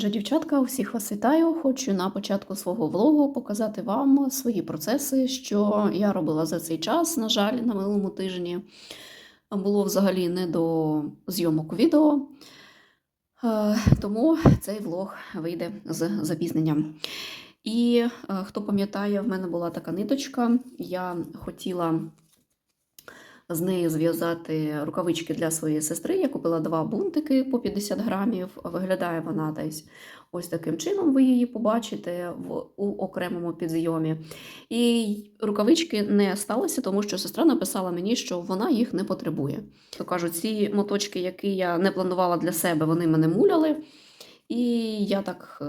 Отже, дівчатка, усіх вас вітаю. Хочу на початку свого влогу показати вам свої процеси, що я робила за цей час. На жаль, на минулому тижні було взагалі не до зйомок відео, Е, тому цей влог вийде з запізненням. І е, хто пам'ятає, в мене була така ниточка. Я хотіла з неї зв'язати рукавички для своєї сестри. Я купила два бунтики по 50 грамів. Виглядає вона десь ось таким чином. Ви її побачите в, у окремому підйомі. І рукавички не сталося, тому що сестра написала мені, що вона їх не потребує. То кажуть, ці моточки, які я не планувала для себе, вони мене муляли. І я так е,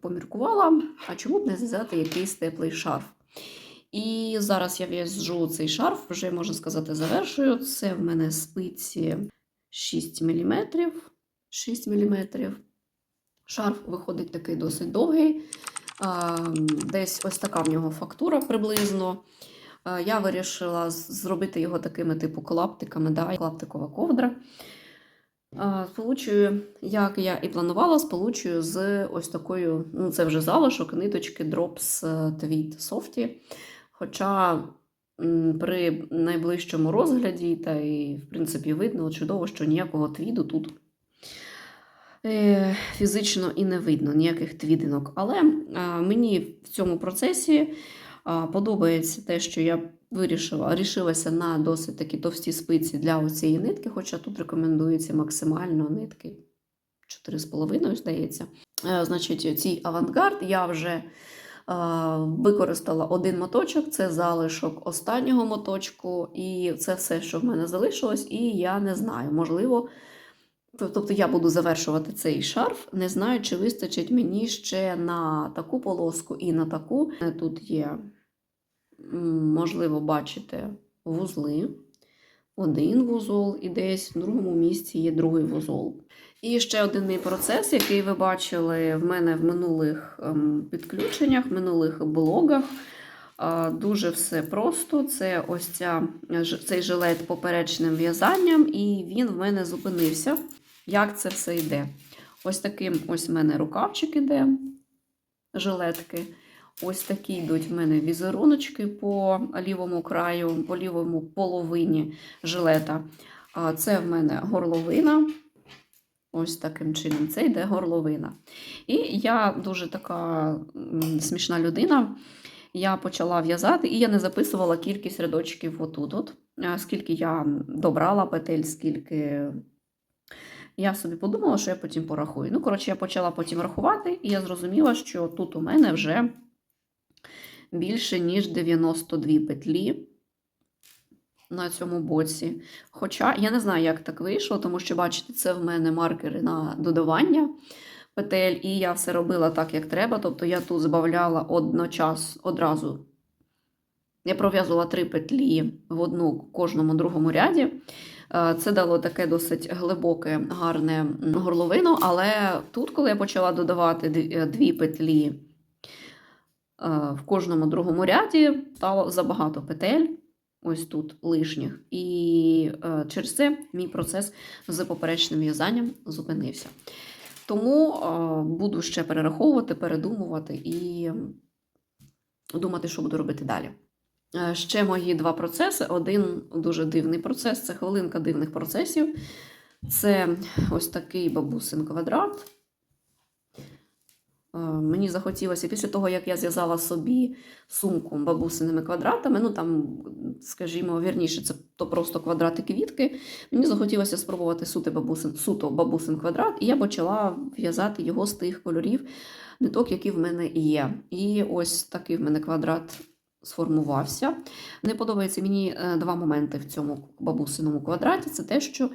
поміркувала, а чому б не зв'язати якийсь теплий шарф. І зараз я в'яжу цей шарф, вже можна сказати, завершую. Це в мене спиці 6 мм. 6 мм. Шарф виходить такий досить довгий. Десь ось така в нього фактура приблизно. Я вирішила зробити його такими типу клаптиками, да, клаптикова ковдра. Сполучую, як я і планувала, сполучую з ось такою, ну це вже залишок, ниточки Drops Tweed Softy. Хоча при найближчому розгляді, та і, в принципі, видно чудово, що ніякого твіду тут е, фізично і не видно, ніяких твідинок. Але мені в цьому процесі подобається те, що я вирішила, рішилася на досить такі товсті спиці для оцієї нитки, хоча тут рекомендується максимально нитки 4,5, здається. Е, Значить, цей авангард я вже використала один моточок, це залишок останнього моточку, і це все, що в мене залишилось, і я не знаю, можливо. Тобто я буду завершувати цей шарф, не знаю, чи вистачить мені ще на таку полоску і на таку. Тут є, можливо, бачите, вузли. Один вузол, і десь в другому місці є другий вузол. І ще один процес, який ви бачили в мене в минулих ем, підключеннях, минулих блогах. Дуже все просто. Це ось ця, цей жилет поперечним в'язанням, і він в мене зупинився. Як це все йде? Ось таким ось в мене рукавчик іде, жилетки. Ось такі йдуть в мене візеруночки по лівому краю, по лівому половині жилета. Це в мене горловина. Ось таким чином. Це йде горловина. І я дуже така смішна людина. Я почала в'язати, і я не записувала кількість рядочків отут. От. Скільки я добрала петель, скільки. Я собі подумала, що я потім порахую. Ну, коротше, я почала потім рахувати, і я зрозуміла, що тут у мене вже більше, ніж 92 петлі на цьому боці. Хоча я не знаю, як так вийшло, тому що, бачите, це в мене маркери на додавання петель, і я все робила так, як треба. Тобто я тут збавляла одночас одразу. Я пров'язувала три петлі в одну кожному другому ряді. Е, Це дало таке досить глибоке, гарне горловину, але тут, коли я почала додавати дві- е, петлі е, в кожному другому ряді, стало забагато петель, ось тут лишніх. І е, через це мій процес з поперечним в'язанням зупинився. Тому е, буду ще перераховувати, передумувати і думати, що буду робити далі. Е, Ще мої два процеси. Один дуже дивний процес це хвилинка дивних процесів. Це ось такий бабусин квадрат. Е, Мені захотілося після того, як я зв'язала собі сумку бабусиними квадратами, ну там, скажімо, вірніше, це то просто квадрати квітки. Мені захотілося спробувати суто бабусин, суто бабусин квадрат, і я почала в'язати його з тих кольорів ниток, які в мене є. І ось такий в мене квадрат сформувався. Не подобається мені е, два моменти в цьому бабусиному квадраті. Це те, що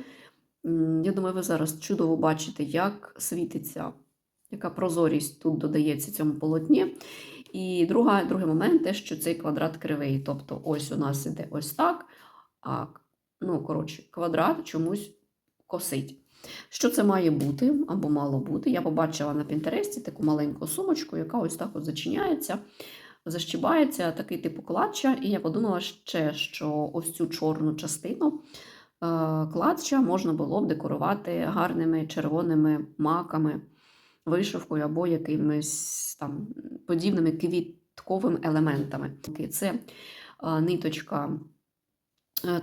я думаю, ви зараз чудово бачите, як світиться, яка прозорість тут додається цьому полотні. І друга, другий момент те, що цей квадрат кривий. Тобто, ось у нас іде ось так, а ну, коротше, квадрат чомусь косить. Що це має бути або мало бути? Я побачила на Пінтересті таку маленьку сумочку, яка ось так от зачиняється защибається такий типу клатча, і я подумала ще, що ось цю чорну частину е, клатча можна було б декорувати гарними червоними маками вишивкою або якимись там подібними квітковими елементами. Це ниточка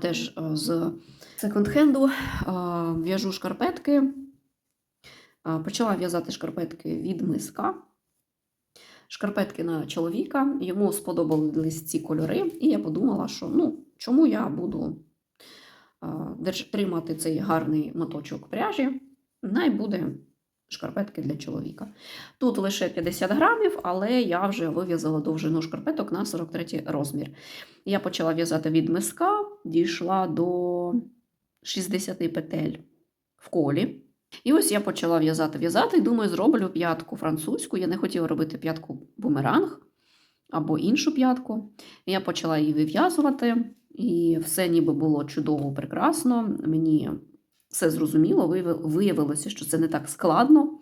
теж з секонд-хенду. В'яжу шкарпетки. Почала в'язати шкарпетки від миска. Шкарпетки на чоловіка. Йому сподобались ці кольори, і я подумала, що ну, чому я буду тримати цей гарний моточок пряжі, най буде шкарпетки для чоловіка. Тут лише 50 грамів, але я вже вив'язала довжину шкарпеток на 43 розмір. Я почала в'язати від миска, дійшла до 60 петель в колі. І ось я почала в'язати, в'язати, і думаю, зроблю п'ятку французьку. Я не хотіла робити п'ятку бумеранг або іншу п'ятку. Я почала її вив'язувати, і все ніби було чудово, прекрасно. Мені все зрозуміло, виявилося, що це не так складно,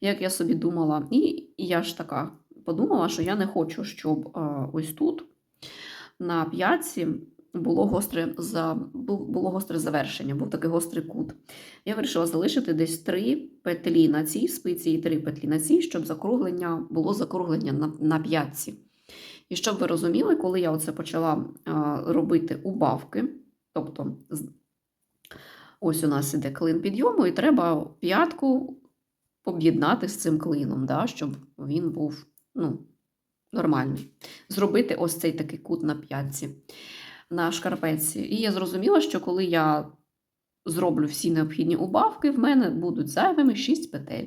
як я собі думала. І я ж така подумала, що я не хочу, щоб ось тут на п'ятці було гостре, за, було гостре завершення, був такий гострий кут. Я вирішила залишити десь три петлі на цій спиці і три петлі на цій, щоб закруглення було закруглення на, на п'ятці. І щоб ви розуміли, коли я оце почала а, робити убавки, тобто ось у нас іде клин підйому, і треба п'ятку об'єднати з цим клином, да, щоб він був ну, нормальний. Зробити ось цей такий кут на п'ятці, на шкарпетці. І я зрозуміла, що коли я зроблю всі необхідні убавки, в мене будуть зайвими 6 петель.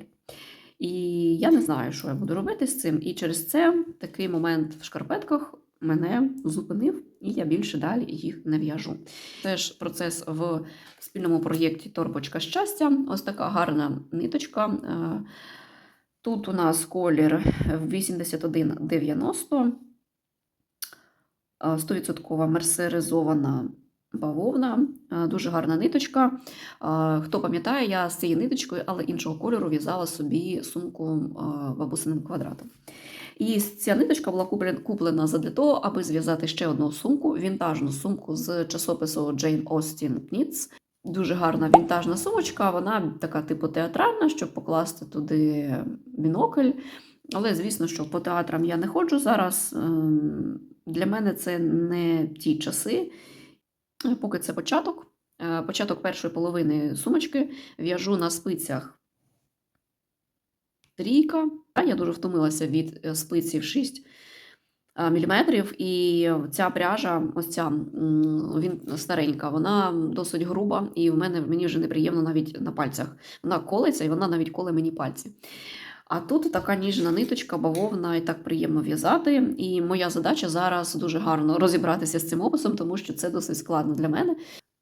І я не знаю, що я буду робити з цим. І через це такий момент в шкарпетках мене зупинив, і я більше далі їх не в'яжу. Це ж процес в спільному проєкті Торбочка щастя. Ось така гарна ниточка. Е, Тут у нас колір 8190, е, 100% мерсеризована бавовна, е, дуже гарна ниточка. Е, Хто пам'ятає, я з цією ниточкою, але іншого кольору в'язала собі сумку е, бабусиним квадратом. І ця ниточка була куплена задля того, аби зв'язати ще одну сумку, вінтажну сумку з часопису Jane Austen Knits. Дуже гарна вінтажна сумочка, вона така типу театральна, щоб покласти туди бінокль. Але, звісно, що по театрам я не ходжу зараз. Ем, Для мене це не ті часи. Поки це початок. Е, Початок першої половини сумочки в'яжу на спицях трійка. Я дуже втомилася від е, спиців 6 мм, і ця пряжа, ось ця він старенька, вона досить груба, і в мене мені вже неприємно навіть на пальцях. Вона колиться, і вона навіть коле мені пальці. А тут така ніжна ниточка, бавовна, і так приємно в'язати. І моя задача зараз дуже гарно розібратися з цим описом, тому що це досить складно для мене.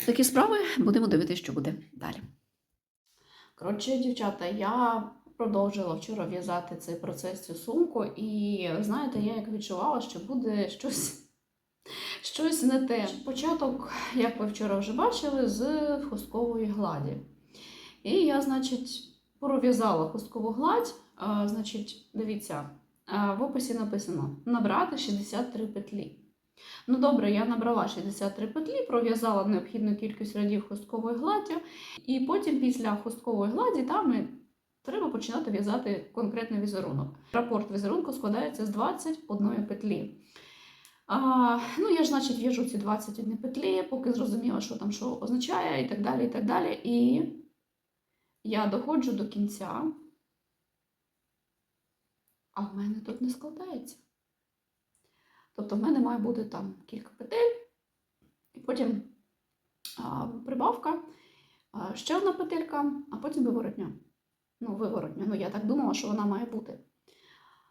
Такі справи будемо дивитися, що буде далі. Коротше, дівчата, я продовжила вчора в'язати цей процес цю сумку, і знаєте, я як відчувала, що буде щось, щось не те. Початок, як ви вчора вже бачили, з хусткової гладі. І я, значить, пров'язала хусткову гладь. А, значить, дивіться, а, в описі написано набрати 63 петлі. Ну добре, я набрала 63 петлі, пров'язала необхідну кількість рядів хусткової гладі, і потім після хусткової гладі там треба починати в'язати конкретний візерунок. Рапорт візерунку складається з 21 петлі. А, ну, я ж, значить, в'яжу ці 21 петлі, поки зрозуміла, що там що означає, і так далі. І так далі. І я доходжу до кінця, а в мене тут не складається. Тобто в мене має бути там кілька петель, і потім а, прибавка, а, ще одна петелька, а потім виворотня. Ну, виворотня. Ну, я так думала, що вона має бути.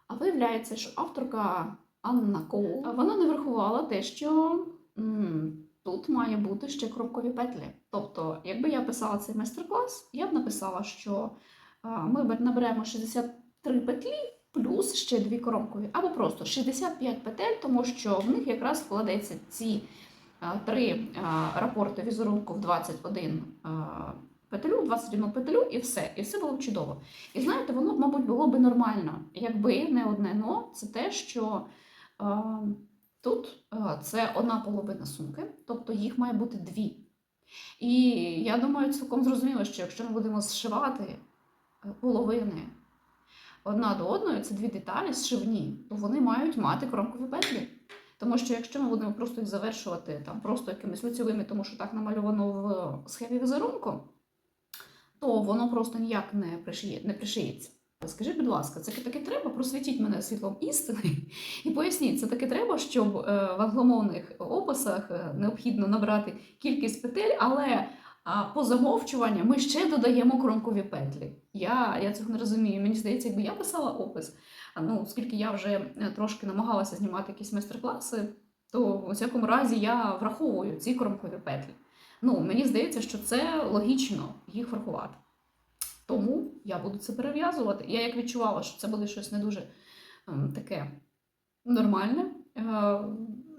А виявляється, що авторка Анна Коул, вона не врахувала те, що м, тут має бути ще кромкові петлі. Тобто, якби я писала цей майстер-клас, я б написала, що а, ми наберемо 63 петлі плюс ще дві кромкові, або просто 65 петель, тому що в них якраз складеться ці три рапорти візерунку в 21 а, петлю, 21 петлю і все. І все було б чудово. І знаєте, воно мабуть, було б нормально, якби не одне но, це те, що а, тут а, це одна половина сумки, тобто їх має бути дві. І я думаю, цілком зрозуміло, що якщо ми будемо зшивати е, половини одна до одної, це дві деталі зшивні, то вони мають мати кромкові петлі. Тому що якщо ми будемо просто їх завершувати там просто якимись лицьовими, тому що так намальовано в схемі візерунку, то воно просто ніяк не пришиє, не пришиється. Скажіть, будь ласка, це таки треба просвітіть мене світлом істини і поясніть, це таки треба, щоб е, в англомовних описах е, необхідно набрати кількість петель, але по замовчуванню ми ще додаємо кромкові петлі. Я, я цього не розумію. Мені здається, якби я писала опис, ну, оскільки я вже е, трошки намагалася знімати якісь майстер-класи, то у всякому разі я враховую ці кромкові петлі. Ну, мені здається, що це логічно їх врахувати. Тому я буду це перев'язувати. Я як відчувала, що це буде щось не дуже ем, таке нормальне. Е,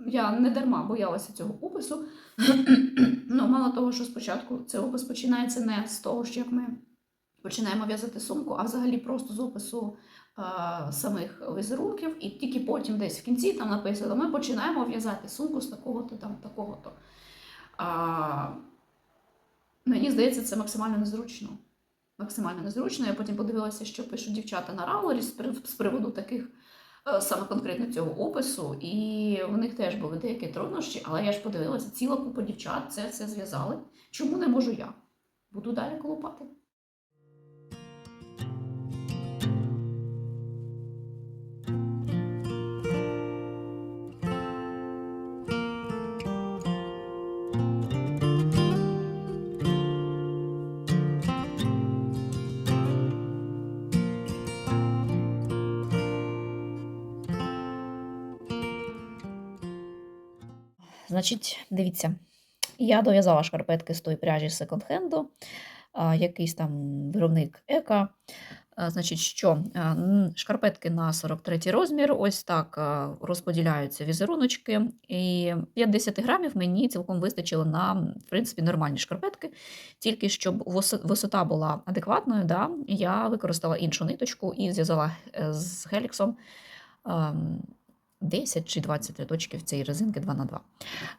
я не дарма боялася цього опису. ну, мало того, що спочатку цей опис починається не з того, що як ми починаємо в'язати сумку, а взагалі просто з опису е, самих візерунків, і тільки потім десь в кінці там написано, ми починаємо в'язати сумку з такого-то там, такого-то. А, мені здається, це максимально незручно. Максимально незручно. Я потім подивилася, що пишуть дівчата на Раулері з приводу таких е, саме конкретно цього опису, і в них теж були деякі труднощі, але я ж подивилася, ціла купа дівчат це все зв'язали. Чому не можу я? Буду далі колупати. Значить, дивіться, я дов'язала шкарпетки з тої пряжі секонд-хенду, якийсь там виробник Ека. Значить, що шкарпетки на 43 розмір, ось так розподіляються візеруночки. І 50 грамів мені цілком вистачило на, в принципі, нормальні шкарпетки. Тільки щоб висота була адекватною, да, я використала іншу ниточку і зв'язала е, з геліксом. Ем, 10 чи 20 рядочків цієї резинки 2 на 2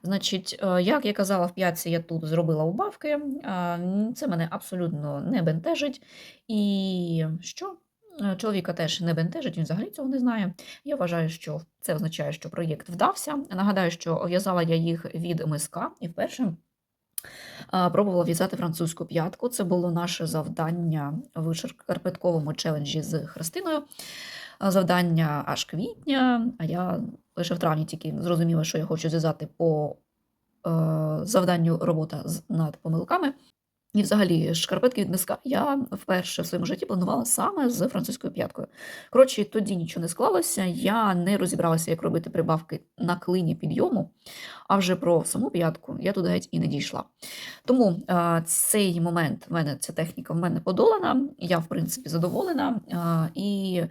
Значить, е, як я казала, в п'ятці я тут зробила убавки. е, Це мене абсолютно не бентежить. І що? Е, Чоловіка теж не бентежить, він взагалі цього не знає. Я вважаю, що це означає, що проєкт вдався. Нагадаю, що в'язала я їх від миска і вперше. Пробувала в'язати французьку п'ятку. Це було наше завдання в шкарпетковому челенджі з Христиною. Завдання аж квітня, а я лише в травні тільки зрозуміла, що я хочу зв'язати по е, завданню робота з- над помилками. І взагалі шкарпетки від миска я вперше в своєму житті планувала саме з французькою п'яткою. Коротше, тоді нічого не склалося, я не розібралася, як робити прибавки на клині підйому, а вже про саму п'ятку я туди геть і не дійшла. Тому е, цей момент в мене, ця техніка в мене подолана, я, в принципі, задоволена. е, і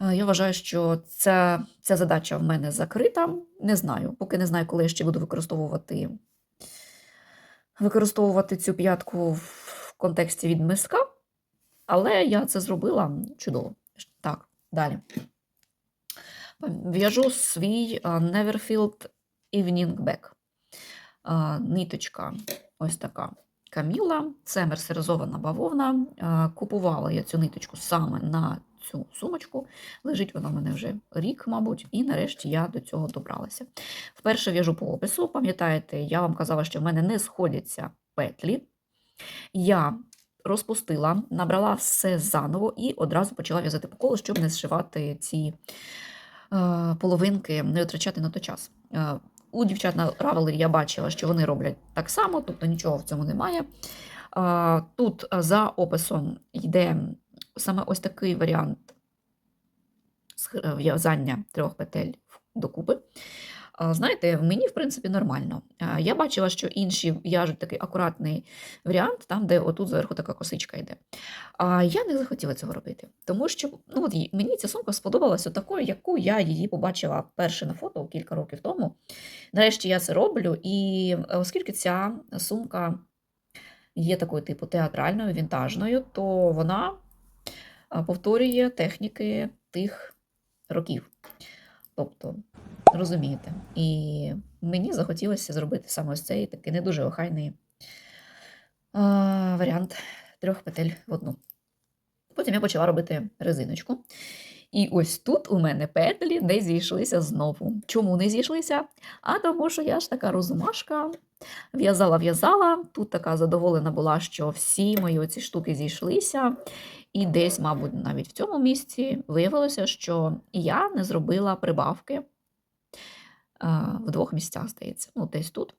е, я вважаю, що ця, ця задача в мене закрита. Не знаю, поки не знаю, коли я ще буду використовувати використовувати цю п'ятку в контексті від миска, але я це зробила чудово. Так, далі. В'яжу свій а, Neverfield Evening Bag. Ниточка ось така. Каміла, це мерсеризована бавовна. Купувала я цю ниточку саме на цю сумочку. Лежить вона в мене вже рік, мабуть, і нарешті я до цього добралася. Вперше в'яжу по опису. Пам'ятаєте, я вам казала, що в мене не сходяться петлі. Я розпустила, набрала все заново і одразу почала в'язати по колу, щоб не зшивати ці е, половинки, не витрачати на то час. Е, у дівчат на Ravelry я бачила, що вони роблять так само, тобто нічого в цьому немає. Е, Тут за описом йде саме ось такий варіант сх- в'язання трьох петель докупи. Знаєте, мені, в принципі, нормально. Я бачила, що інші в'яжуть такий акуратний варіант, там, де отут зверху така косичка йде. А я не захотіла цього робити, тому що ну, от, мені ця сумка сподобалася такою, яку я її побачила перше на фото кілька років тому. Нарешті я це роблю, і е, оскільки ця сумка є такою типу театральною, вінтажною, то вона повторює техніки тих років. Тобто, розумієте, і мені захотілося зробити саме ось цей такий не дуже охайний варіант трьох петель в одну. Потім я почала робити резиночку. І ось тут у мене петлі не зійшлися знову. Чому не зійшлися? А тому, що я ж така розумашка. В'язала, в'язала. Тут така задоволена була, що всі мої оці штуки зійшлися. І десь, мабуть, навіть в цьому місці виявилося, що я не зробила прибавки в двох місцях, здається. Ну, десь тут.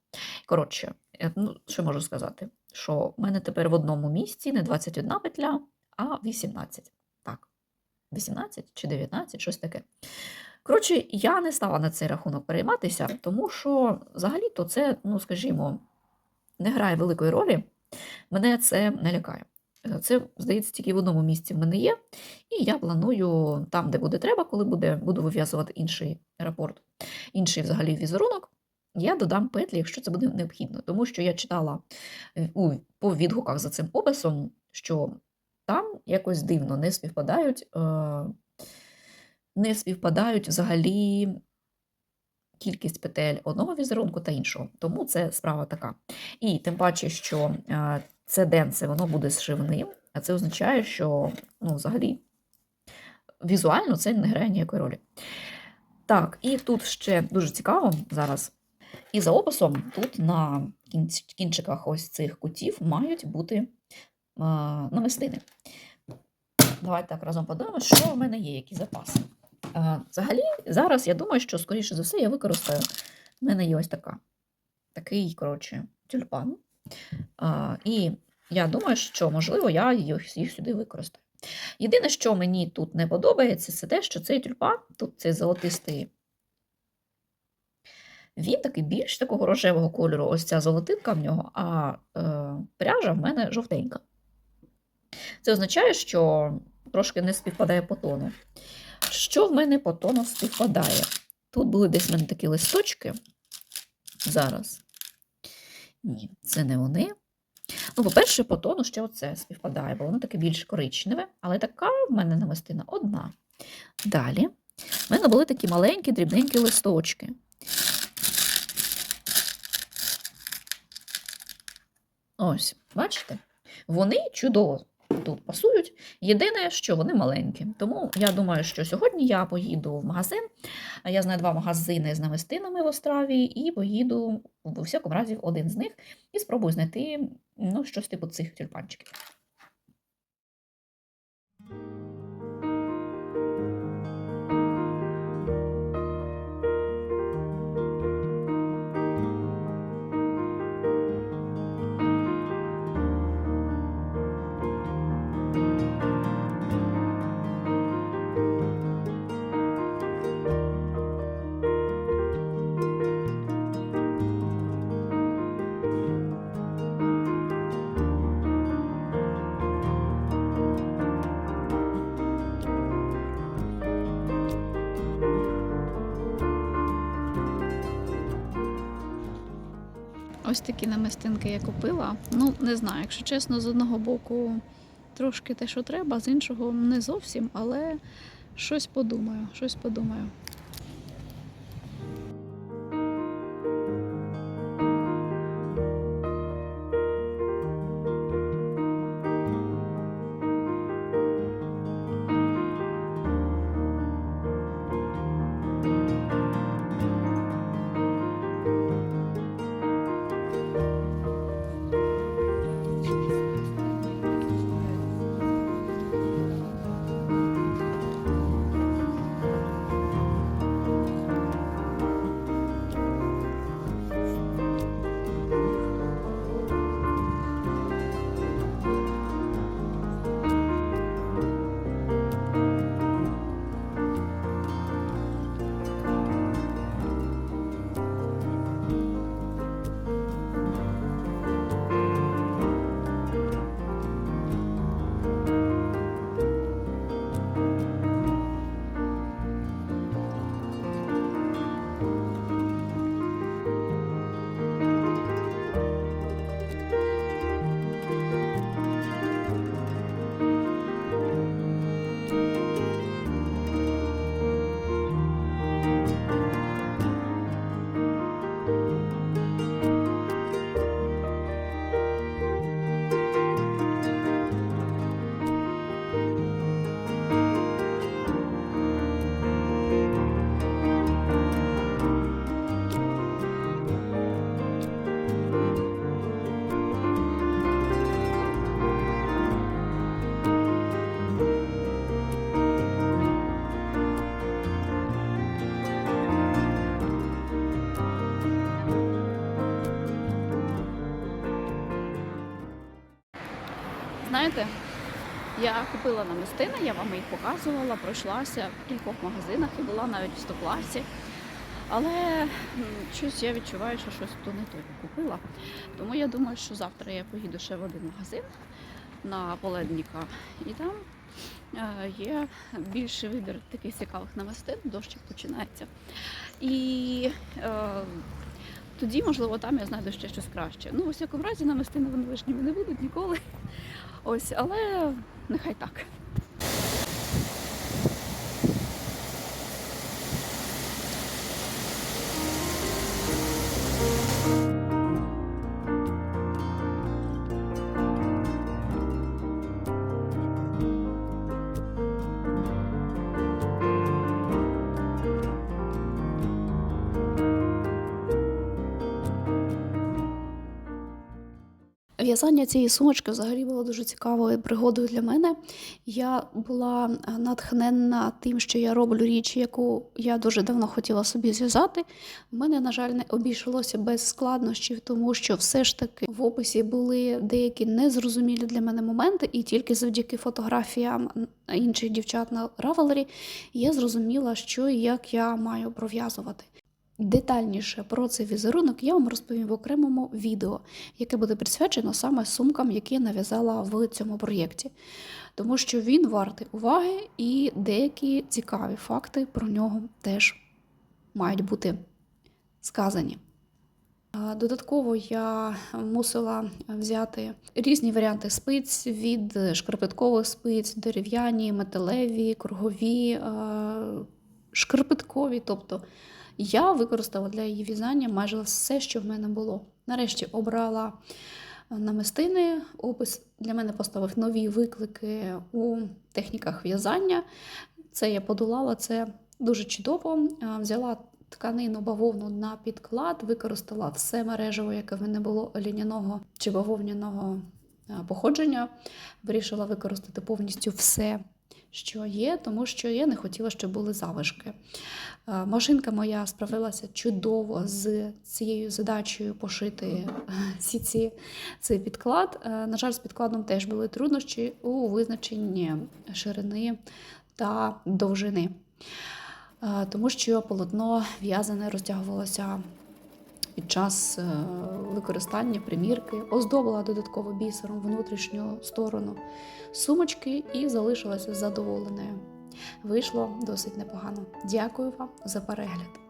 Коротше, е, ну, що можу сказати? Що в мене тепер в одному місці не 21 петля, а 18. Так, 18 чи 19, щось таке. Коротше, я не стала на цей рахунок перейматися, тому що взагалі-то це, ну скажімо, не грає великої ролі. Мене це не лякає. Це, здається, тільки в одному місці в мене є, і я планую там, де буде треба, коли буде, буду вив'язувати інший рапорт, інший взагалі візерунок, я додам петлі, якщо це буде необхідно. Тому що я читала е, у, по відгуках за цим описом, що там якось дивно не співпадають, е, не співпадають взагалі кількість петель одного візерунку та іншого. Тому це справа така. І тим паче, що е, це денце, воно буде зшивним, а це означає, що ну, взагалі візуально це не грає ніякої ролі. Так, і тут ще дуже цікаво зараз. І за описом тут на кінчиках ось цих кутів мають бути е, намистини. Давайте так разом подивимося, що в мене є, які запаси. Взагалі, зараз я думаю, що, скоріше за все, я використаю. В мене є ось така, такий, коротше, тюльпан. І я думаю, що, можливо, я їх, їх сюди використаю. Єдине, що мені тут не подобається, це те, що цей тюльпан, тут цей золотистий, він такий більш такого рожевого кольору, ось ця золотинка в нього, а е, пряжа в мене жовтенька. Це означає, що трошки не співпадає по тону. Що в мене по тону співпадає? Тут були десь в мене такі листочки. Зараз. Ні, це не вони. Ну, по-перше, по тону ще оце співпадає, бо воно таке більш коричневе, але така в мене намистина одна. Далі. В мене були такі маленькі, дрібненькі листочки. Ось, бачите? Вони чудово тут пасують. Єдине, що вони маленькі. Тому я думаю, що сьогодні я поїду в магазин. Я знаю два магазини з намистинами в Остраві, і поїду в всякому разі в один з них і спробую знайти ну, щось типу цих тюльпанчиків. Ось такі намистинки я купила. Ну, не знаю, якщо чесно, з одного боку трошки те, що треба, з іншого не зовсім, але щось подумаю, щось подумаю. Знаєте, я купила намистини, я вам їх показувала, пройшлася в кількох магазинах і була навіть в стокласі. Але щось я відчуваю, що щось то не то купила. Тому я думаю, що завтра я поїду ще в один магазин на Поледніка, і там е, є більший вибір таких цікавих намистин, дощик починається. І е, тоді, можливо, там я знайду ще щось краще. Ну, у всякому разі, намистини вони лишніми не будуть ніколи. Ось, але нехай так. В'язання цієї сумочки взагалі було дуже цікавою пригодою для мене. Я була е, натхненна тим, що я роблю річ, яку я дуже давно хотіла собі зв'язати. У мене, на жаль, не обійшлося без складнощів, тому що все ж таки в описі були деякі незрозумілі для мене моменти, і тільки завдяки фотографіям інших дівчат на Ravelry я зрозуміла, що і як я маю пров'язувати. Детальніше про цей візерунок я вам розповім в окремому відео, яке буде присвячено саме сумкам, які я нав'язала в цьому проєкті. Тому що він вартий уваги і деякі цікаві факти про нього теж мають бути сказані. Додатково я мусила взяти різні варіанти спиць від шкарпеткових спиць, дерев'яні, металеві, кругові, шкарпеткові. Тобто я використала для її в'язання майже все, що в мене було. Нарешті обрала намистини. Опис для мене поставив нові виклики у техніках в'язання. Це я подолала, це дуже чудово. Взяла тканину бавовну на підклад, використала все мережево, яке в мене було ліняного чи бавовняного походження. Вирішила використати повністю все, що є, тому що я не хотіла, щоб були залишки. Е, Машинка моя справилася чудово з цією задачею пошити е, всі ці, цей підклад. Е, На жаль, з підкладом теж були труднощі у визначенні ширини та довжини, тому що полотно в'язане розтягувалося під час е, використання примірки, оздобила додатково бісером внутрішню сторону сумочки і залишилася задоволеною. Вийшло досить непогано. Дякую вам за перегляд.